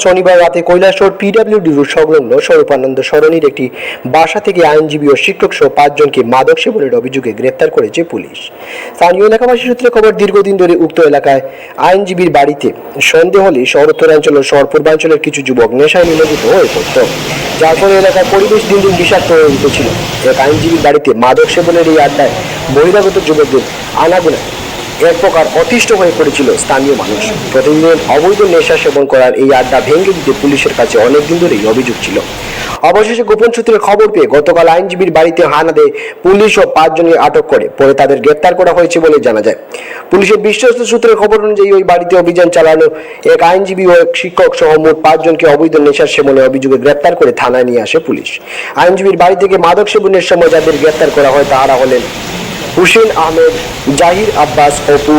শনিবার রাতে কৈলাসর PWD root সংলগ্ন স্বরূপানন্দ সরণির একটি বাসা থেকে আইনজীবী ও শিক্ষক সহ পাঁচজনকে মাদক সেবনের অভিযোগে গ্রেপ্তার করেছে পুলিশ। স্থানীয় এলাকাবাসী সূত্রে খবর, দীর্ঘদিন ধরে উক্ত এলাকায় আইনজীবীর বাড়িতে সন্দেহ হলে শহর উত্তরাঞ্চল ও শহর পূর্বাঞ্চলের কিছু যুবক নেশায় নিমজ্জিত হয়ে পড়ত। যার ফলে এলাকার পরিবেশ দিন দিন বিষাক্ত হয়ে উঠেছিল। এক আইনজীবীর বাড়িতে মাদক সেবনের এই আড্ডায় বহিরাগত যুবকদের আনাগোনা এক প্রকার অতিষ্ঠ হয়ে পড়েছিল স্থানীয় মানুষ। প্রতিদিনের অবৈধ নেশা সেবন করার এই আড্ডা ভেঙে দিতে পুলিশের কাছে অনেকদিন ধরেই অভিযোগ ছিল। অবশেষে গোপন সূত্রের খবর পেয়ে গতকাল আইনজীবীর বাড়িতে হানা দেয় পুলিশ ও পাঁচজনকে আটক করে। পরে তাদের গ্রেপ্তার করা হয়েছে বলে জানা যায়। পুলিশের বিশ্বস্ত সূত্রের খবর অনুযায়ী ওই বাড়িতে অভিযান চালানো এক আইনজীবী ও এক শিক্ষক সহ মোট পাঁচজনকে অবৈধ নেশার সেবনে অভিযোগে গ্রেপ্তার করে থানায় নিয়ে আসে পুলিশ। আইনজীবীর বাড়ি থেকে মাদক সেবনের সময় যাদের গ্রেপ্তার করা হয় তারা হলেন হুসেন আহমেদ, জাহির আব্বাস, অপু,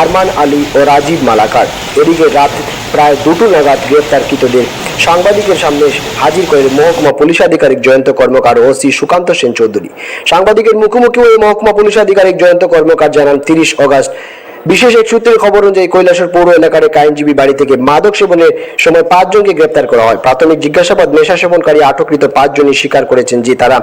আরমান আলী ও রাজীব মালাকার। এদিকে রাত প্রায় দুটো নাগাদ গ্রেপ্তারকৃতদের সাংবাদিকের সামনে হাজির করেন মহকুমা পুলিশ আধিকারিক জয়ন্ত কর্মকার ওসি সুকান্ত সেন চৌধুরী সাংবাদিকের মুখোমুখি ওই মহকুমা পুলিশ আধিকারিক জয়ন্ত কর্মকার জানান, তিরিশ অগাস্ট বিশেষ এক সূত্রের খবর অনুযায়ী কৈলাসের পৌর এলাকার এক আইনজীবী বাড়ি থেকে মাদক সেবনের সময় পাঁচজনকে গ্রেপ্তার করা হয়। প্রাথমিক জিজ্ঞাসাবাদ নেশা সেবনকারী আটককৃত পাঁচজনই স্বীকার করেছেন যে তারা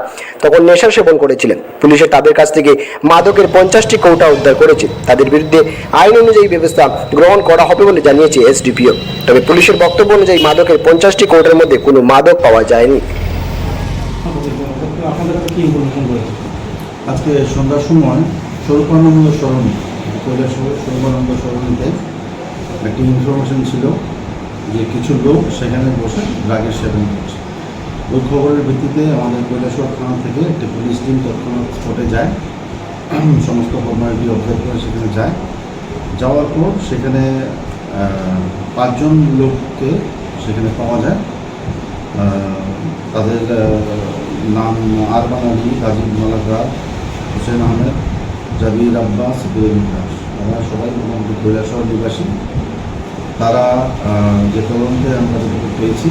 তখন নেশা সেবন করেছিলেন। পুলিশের তাদের কাছ থেকে মাদকের পঞ্চাশটি কৌটা উদ্ধার করেছে। তাদের বিরুদ্ধে আইন অনুযায়ী ব্যবস্থা গ্রহণ করা হবে বলে জানিয়েছে এসডিপিও। তবে পুলিশের বক্তব্য অনুযায়ী মাদকের পঞ্চাশটি কৌটার মধ্যে কোনো মাদক পাওয়া যায়নি। আজকে সন্ধ্যার সময় স্বরূপানন্দ সরণি কৈলাসহর স্বরূপানন্দ সরণিতে একটি ইনফরমেশন ছিল যে কিছু লোক সেখানে বসে ড্রাগের সেবন করছে। ওই খবরের ভিত্তিতে আমাদের কৈলাসহর থানা থেকে একটি পুলিশ টিম তৎক্ষণাৎ স্পটে যায়। সমস্ত ফর্মালিটি অবজার্ভ করে সেখানে যায়। যাওয়ার পর সেখানে পাঁচজন লোককে সেখানে পাওয়া যায়। তাদের নাম আরমান আলী, রাজীব মালাকার, হোসেন আহমেদ জাবির আব্বাস বেরুল দাস তারা সবাই মোটামুটি কৈলাসহর নিবাসী। তারা যে তদন্তে আমরা যেটুকু পেয়েছি,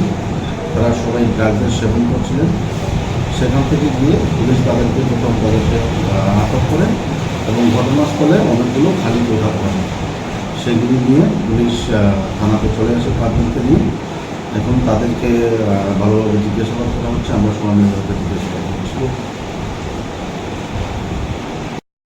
তারা সবাই ড্রাগসের সেবন করছিলেন। সেখান থেকে গিয়ে পুলিশ তাদেরকে প্রথম তাদেরকে আটক করে এবং ঘটনাস্থলে অনেকগুলো খালি কোঠা করে সেগুলি নিয়ে পুলিশ থানাতে চলে আসে পাঁচজনকে নিয়ে এখন তাদেরকে ভালোভাবে জিজ্ঞাসাবাদ করা হচ্ছে। আমরা সবাই করছি